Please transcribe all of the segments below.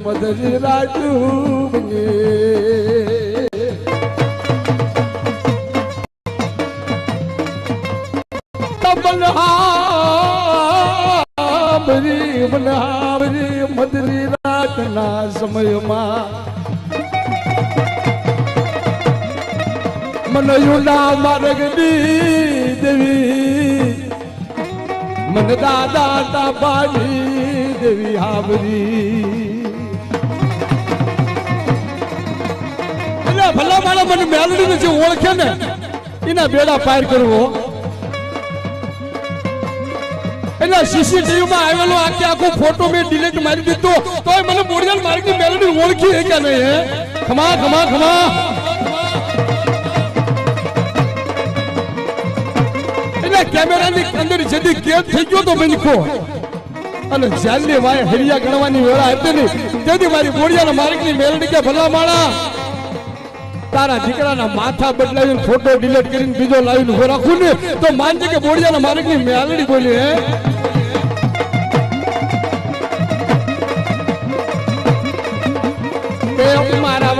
મદરી રાજુ મદરી રાતના સમયમાં મને યુના માર્ગની દેવી મન દાદા તાબાની દેવી હાવરી માણસ મને જે ઓળખે ને, એના બેડા પાર કરવો. એના સીસીટીવી માં આવેલો આખે આખો ફોટો મેં ડિલીટ મારી દીધો. તોય મને બોરિયલ માર્ગની મેલડી ઓળખી હે કે નહીં, હે? ખમા ખમા ખમા. એટલે કેમેરાની અંદર જેથી કેદ થઈ ગયો તો બંધકો અને જાલની વાય હરિયા ગણવાની વેળા હતી ને તેથી મારી બોડિયાના માર્ગની મેલડી કે ભલા માળા. તારા દીકરાના માથા બદલાવીને ફોટો ડિલીટ કરીને બીજો લાવીને ઊભો રાખું ને, તો માનજે કે બોડિયાના માર્ગની મેલડી બોલી, હે? એ મારા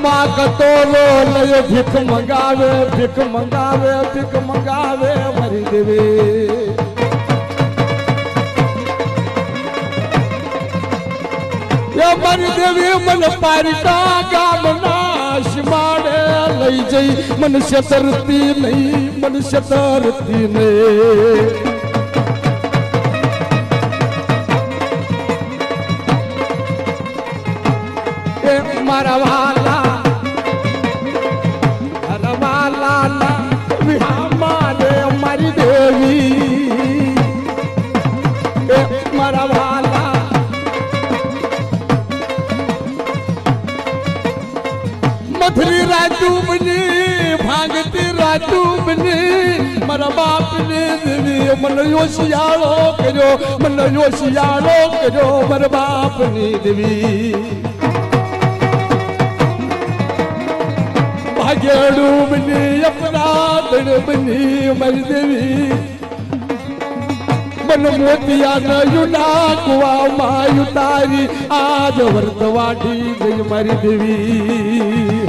કટોરો લયો ભીખ મંગાવે ભીખ મંગાવે ભીખ મંગાવે, મરી દેવી. એ મરી દેવી મને પારિતા ગામના શિમાડે લઈ જઈ. મને શતરતી નહીં મને શતરતી નહીં. મારા વાલા મથરી રાજુ બની ભાગતી રાજુ બની મારા બાપ ને દેવી મને યોશિયાળો કર્યો મને યોશિયાળો કર્યો મારા બાપની દેવી. ભાગેડું બની અપરાધણ બની મારી દેવી મન મોતિયા ન કુવા કુવામાં યુતારી આજ વર્તવાડી ગઈ મારી દેવી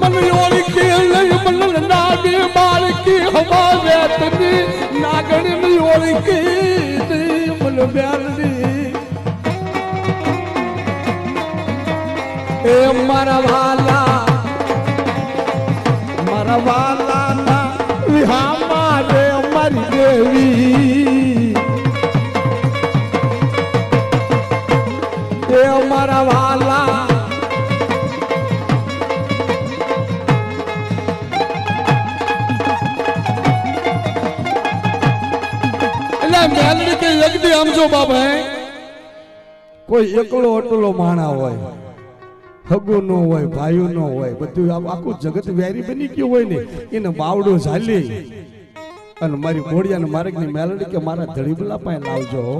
મન ઓળખી લઈ મન નાડી બાળકી હવા એ મારા વાલા મારા વાલા ના વિહામા રે મારી દેવી. એકદી આમ જો કોઈ એકલો અટલો માણા હોય, હગો નો હોય, ભાઈઓ નો હોય, બધું આખું જગત વેરી બની ગયું હોય ને, એને બાવડો ઝાલી. અને મારી ઘોડિયાને મારે મેલડી કે મારા ધડીબલા પાસે લાવજો હો.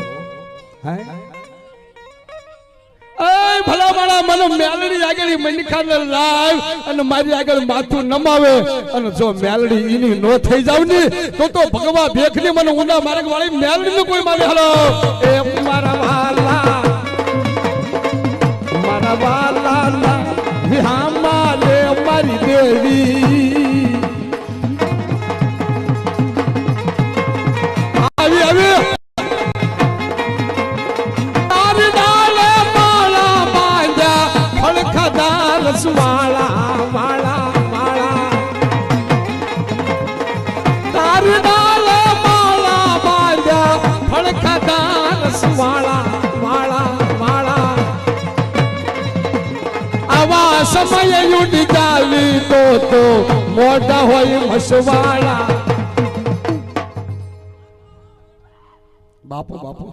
મને મેલડી આગળ મનખાને લાવ અને મારી આગળ માથું નમાવે. અને જો મેલડી ઈની નો થઈ જાવ ને, તો તો ભગવા ભેખની મને ઊંડા માર્ગ વાળી મેલડી ને કોઈ મારે હલો. એ મારા વાલા મારા વાલા આવા સમયે ઉડી ચાલી તો તો મોઢા હોય મસવાળા બાપુ બાપુ.